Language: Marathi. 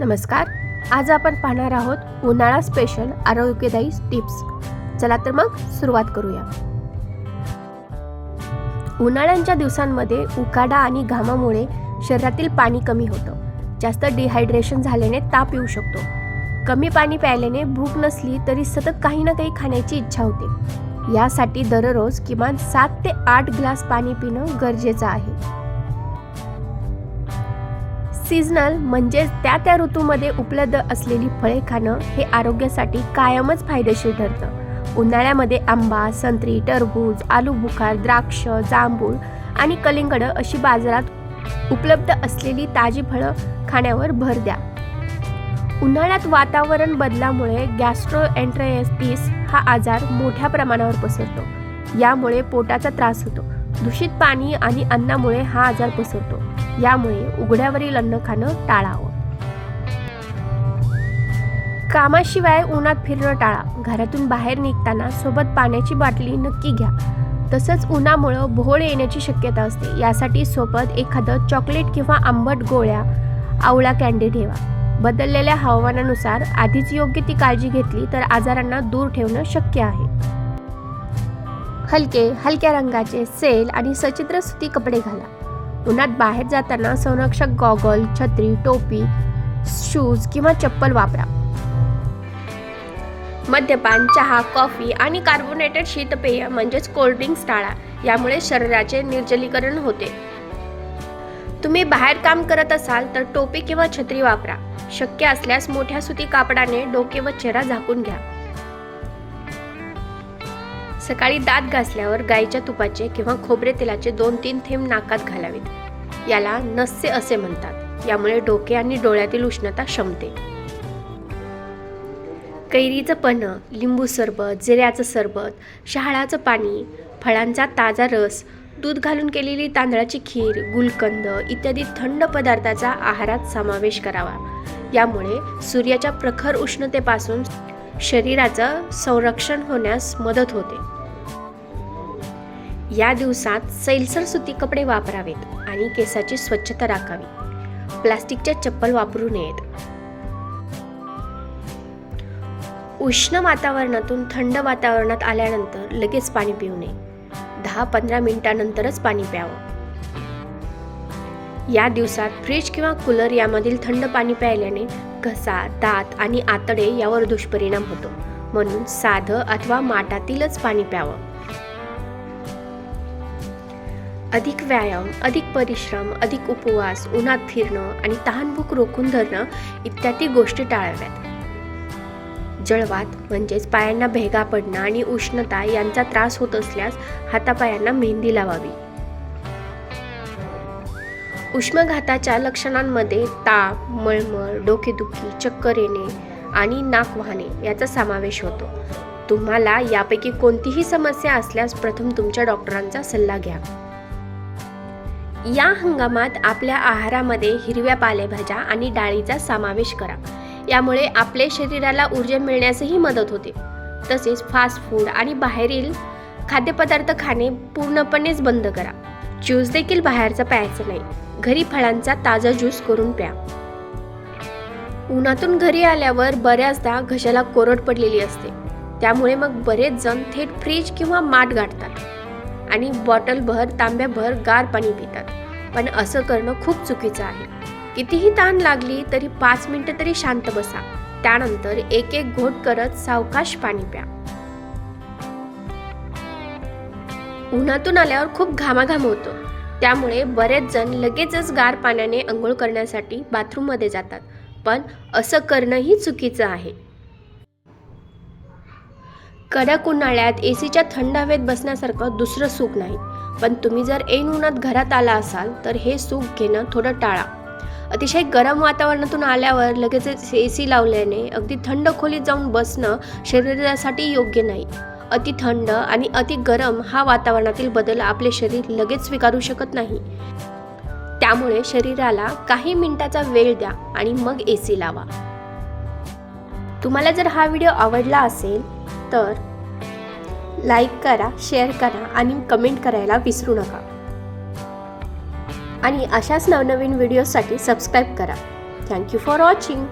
नमस्कार. आज आपण पाहणार आहोत उन्हाळा स्पेशल आरोग्यदायी टिप्स चला तर मग सुरुवात करूया. उन्हाळ्यांच्या दिवसांमध्ये उकाडा आणि घामामुळे शरीरातील पाणी कमी होतं. जास्त डिहायड्रेशन झाल्याने ताप येऊ शकतो. कमी पाणी प्यायल्याने भूक नसली तरी सतत काही ना काही खाण्याची इच्छा होते. यासाठी दररोज किमान सात ते आठ ग्लास पाणी पिणं गरजेचं आहे. सीझनल म्हणजेच त्या त्या ऋतूमध्ये उपलब्ध असलेली फळे खाणं हे आरोग्यासाठी कायमच फायदेशीर ठरतं. उन्हाळ्यामध्ये आंबा संत्री टरबूज आलू बुखार द्राक्ष जांभूळ आणि कलिंगड अशी बाजारात उपलब्ध असलेली ताजी फळं खाण्यावर भर द्या. उन्हाळ्यात वातावरण बदलामुळे गॅस्ट्रोएन्ट्रायटिस हा आजार मोठ्या प्रमाणावर पसरतो. यामुळे पोटाचा त्रास होतो. दूषित पाणी आणि अन्नामुळे हा आजार पसरतो. यामुळे उघड्यावरील अन्न खाणं टाळावं. कामाशिवाय उन्हात फिरणं टाळा. घरातून बाहेर निघताना सोबत पाण्याची बाटली नक्की घ्या. तसंच उन्हामुळं भोळ येण्याची शक्यता असते. यासाठी सोबत एखादं चॉकलेट किंवा आंबट गोळ्या आवळा कॅन्डी ठेवा. बदललेल्या हवामानानुसार आधीच योग्य ती काळजी घेतली तर आजारांना दूर ठेवणं शक्य आहे. हलके हलक्या रंगाचे सेल आणि सचित्र सुती कपडे घाला. उन्हात बाहेर जाताना संरक्षक गॉगल छत्री टोपी शूज किंवा चप्पल वापरा. मद्यपान चहा कॉफी आणि कार्बोनेटेड शीतपेय म्हणजेच कोल्ड्रिंक्स टाळा. यामुळे शरीराचे निर्जलीकरण होते. तुम्ही बाहेर काम करत असाल तर टोपी किंवा छत्री वापरा. शक्य असल्यास मोठ्या सुती कापडाने डोके व चेहरा झाकून घ्या. सकाळी दात घासल्यावर गाईच्या तुपाचे किंवा खोबरे तेलाचे दोन तीन थेंब नाकात घालावेत. याला नस्य असे म्हणतात. यामुळे डोके आणि डोळ्यातील उष्णता शमते. कैरीचं पन्ह लिंबू सरबत जिऱ्याचं सरबत शहाळाचं पाणी फळांचा ताजा रस दूध घालून केलेली तांदळाची खीर गुलकंद इत्यादी थंड पदार्थाचा आहारात समावेश करावा. यामुळे सूर्याच्या प्रखर उष्णतेपासून शरीराचं संरक्षण होण्यास मदत होते. या दिवसात सैलसर सुती कपडे वापरावेत आणि केसाची स्वच्छता राखावी. प्लास्टिकच्या चप्पल वापरू नयेत. उष्ण वातावरणातून थंड वातावरणात आल्यानंतर लगेच पाणी पिऊ नये. दहा पंधरा मिनिटानंतरच पाणी प्यावं. या दिवसात फ्रीज किंवा कूलर यामधील थंड पाणी प्यायल्याने घसा दात आणि आतडे यावर दुष्परिणाम होतो. म्हणून साधं अथवा माठातीलच पाणी प्यावं. अधिक व्यायाम अधिक परिश्रम अधिक उपवास उन्हात फिरणं आणि तहानभूक रोखून धरणं इत्यादी गोष्टी टाळाव्यात. जळवात म्हणजेच पायांना भेगा पडणं आणि उष्णता यांचा त्रास होत असल्यास हातापायांना मेहंदी लावावी. उष्मघाताच्या लक्षणांमध्ये ताप मळमळ डोकेदुखी चक्कर येणे आणि नाक वाहणे याचा समावेश होतो. तुम्हाला यापैकी कोणतीही समस्या असल्यास प्रथम तुमच्या डॉक्टरांचा सल्ला घ्या. या हंगामात आपल्या आहारामध्ये हिरव्या पालेभाज्या आणि डाळीचा समावेश करा. यामुळे आपले शरीराला ऊर्जा मिळण्यासही मदत होते. तसेच फास्ट फूड आणि बाहेरील खाद्यपदार्थ खाणे पूर्णपणेच बंद करा. ज्यूस देखील बाहेरचा प्यायचा नाही. घरी फळांचा ताजा ज्यूस करून प्या. उन्हातून घरी आल्यावर बऱ्याचदा घशाला कोरड पडलेली असते. त्यामुळे मग बरेच जण थेट फ्रीज किंवा माठ गाठतात आणि बॉटलभर तांब्याभर गार पाणी पितात. पण असं करणं खूप चुकीचं आहे. कितीही ताण लागली तरी पाच मिनटं तरी शांत बसा. त्यानंतर एक एक घोट करत सावकाश पाणी प्या. उन्हातून आल्यावर खूप घामाघाम होतो. त्यामुळे बरेच जण लगेचच गार पाण्याने अंघोळ करण्यासाठी बाथरूममध्ये जातात. पण असं करणंही चुकीचं आहे. कडक उन्हाळ्यात ए सीच्या थंड हवेत बसण्यासारखं दुसरं सुख नाही. पण तुम्ही जर ऐन उन्हात घरात आला असाल तर हे सुख घेणं थोडं टाळा. अतिशय गरम वातावरणातून आल्यावर लगेचच ए सी लावल्याने अगदी थंड खोलीत जाऊन बसणं शरीरासाठी योग्य नाही. अति थंड आणि अति गरम हा वातावरणातील बदल आपले शरीर लगेच स्वीकारू शकत नाही. त्यामुळे शरीराला काही मिनिटाचा वेळ द्या आणि मग ए सी लावा. तुम्हाला जर हा व्हिडिओ आवडला असेल तर लाईक करा शेअर करा आणि कमेंट करायला विसरू नका. आणि अशाच नवनवीन व्हिडिओसाठी सबस्क्राईब करा. Thank you for watching.